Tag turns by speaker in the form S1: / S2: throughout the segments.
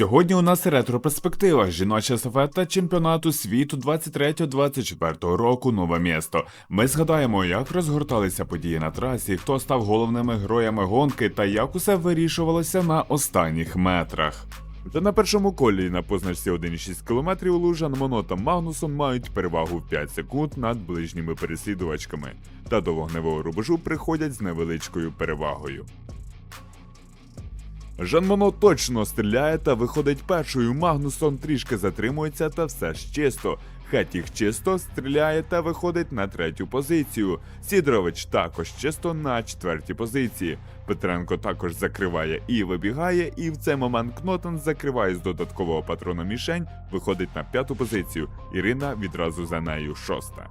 S1: Сьогодні у нас ретро-перспектива жіноча естафета чемпіонату світу 23-24 року нове місто. Ми згадаємо, як розгорталися події на трасі, хто став головними героями гонки та як усе вирішувалося на останніх метрах. Вже на першому колі на позначці 1,6 км Лужан, Моно та Магнусон мають перевагу в 5 секунд над ближніми переслідувачками, та до вогневого рубежу приходять з невеличкою перевагою. Жан Моно точно стріляє та виходить першою. Магнусон трішки затримується та все ж чисто. Хетіх чисто стріляє та виходить на третю позицію. Сідорович також чисто на четвертій позиції. Петренко також закриває і вибігає, і в цей момент Кнотен закриває з додаткового патрона мішень, виходить на п'яту позицію. Ірина відразу за нею шоста.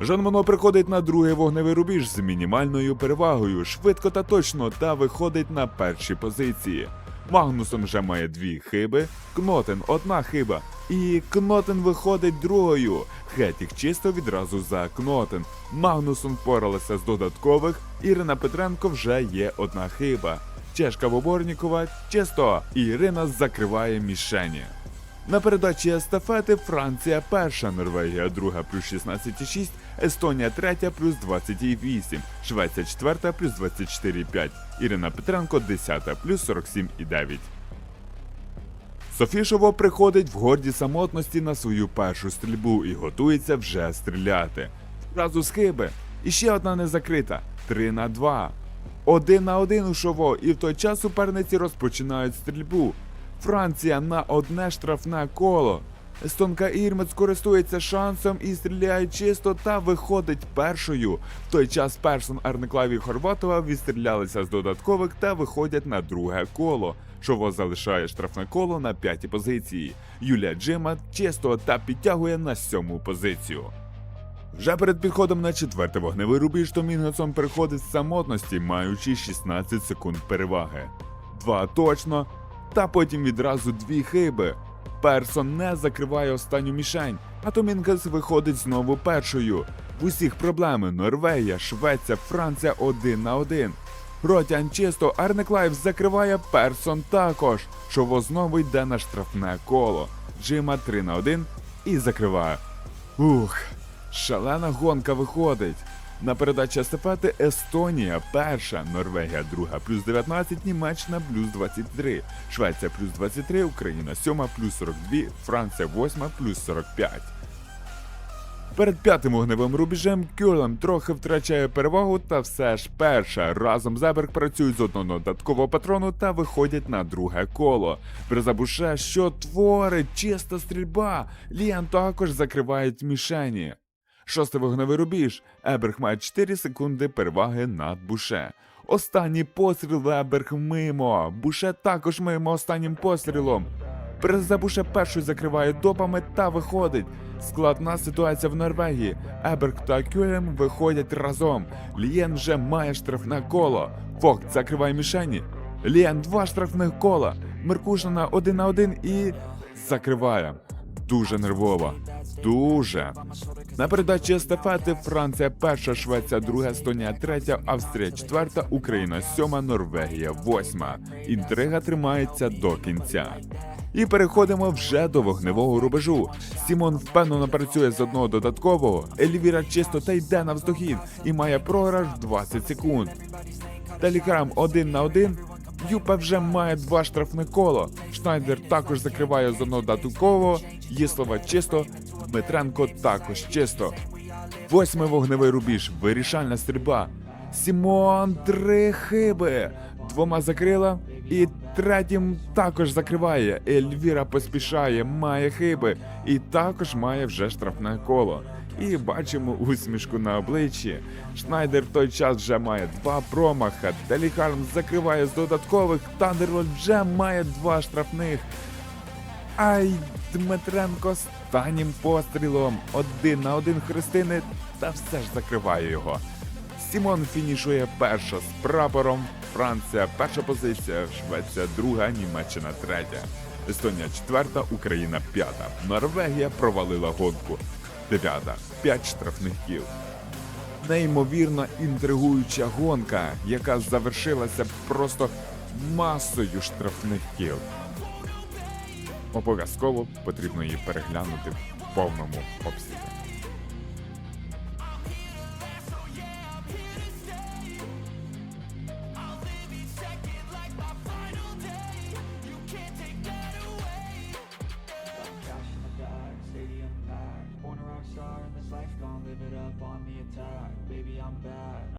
S1: Жан Моно приходить на другий вогневий рубіж з мінімальною перевагою, швидко та точно, та виходить на перші позиції. Магнусон вже має дві хиби, Кнотен одна хиба, і Кнотен виходить другою. Хетік чисто відразу за Кнотен. Магнусон впоралася з додаткових, Ірина Петренко вже є одна хиба. Чешка Боборнікова чисто, Ірина закриває мішені. На передачі естафети Франція перша, Норвегія друга плюс 16,6, Естонія третя плюс 28, Швеція четверта плюс 24,5, Ірина Петренко десята плюс 47,9. Софішово приходить в горді самотності на свою першу стрільбу і готується вже стріляти. Зразу з хиби. І ще одна не закрита. 3 на 2. Один на один у Шово, і в той час суперниці розпочинають стрільбу. Франція на одне штрафне коло. Естонка Ірмець користується шансом і стріляє чисто та виходить першою. В той час Персон Арниклаві Хорватова відстрілялися з додаткових та виходять на друге коло. Шово залишає штрафне коло на п'ятій позиції. Юлія Джима чисто та підтягує на сьому позицію. Вже перед підходом на четвертий вогневий рубіж Томінгесон переходить з самотності, маючи 16 секунд переваги. Два точно, та потім відразу дві хиби. Персон не закриває останню мішень, а Томінгес виходить знову першою. В усіх проблеми Норвегія, Швеція, Франція один на один. Ротян чисто, Арнеклайв закриває Персон також. Шово знову йде на штрафне коло. Джима 3 на 1 і закриває. Ух, шалена гонка виходить. На передачі естафети Естонія перша, Норвегія друга плюс 19, Німеччина плюс 23, Швеція плюс 23, Україна сьома плюс 42, Франція восьма плюс 45. Перед п'ятим вогневим рубежем Кюлем трохи втрачає перевагу, та все ж перша. Разом Зеберг працюють з одного додаткового патрону та виходять на друге коло. Брезабуше, що творить чиста стрільба. Ліан також закривають мішені. Шостий вогневий рубіж. Еберг має 4 секунди переваги над Буше. Останній постріл Еберг мимо. Буше також мимо останнім пострілом. Брезабуше першою закриває допами та виходить. Складна ситуація в Норвегії. Еберг та Кюлем виходять разом. Лієн вже має штрафне коло. Фокт закриває мішені. Лієн два штрафних кола. Меркушина один на один і закриває. Дуже нервово. Дуже. На передачі естафети Франція перша, Швеція друга, Естонія третя, Австрія четверта, Україна сьома, Норвегія восьма. Інтрига тримається до кінця. І переходимо вже до вогневого рубежу. Сімон впевнено працює з одного додаткового. Ельвіра чисто та йде навздогін і має програш 20 секунд. Телеграм один на один. Юпа вже має два штрафне коло. Шнайдер також закриває з одного додаткового. Єслова чисто. Дмитренко також чисто. Восьмий вогневий рубіж. Вирішальна стрільба. Сімон три хиби. Двома закрила. І третім також закриває. Ельвіра поспішає, має хиби. І також має вже штрафне коло. І бачимо усмішку на обличчі. Шнайдер в той час вже має два промаха. Теліхарм закриває з додаткових. Тандерлот вже має два штрафних. Ай, Дмитренко останнім пострілом. Один на один Христини, та все ж закриває його. Сімон фінішує перша з прапором. Франція перша позиція, Швеція друга, Німеччина третя. Естонія четверта, Україна п'ята. Норвегія провалила гонку. Дев'ята, п'ять штрафних штрафників. Неймовірно інтригуюча гонка, яка завершилася просто
S2: масою штрафних кіл. Обов'язково потрібно її переглянути в повному обсязі. Born a rock star in this life, gon' live it up on the attack. Baby, I'm back.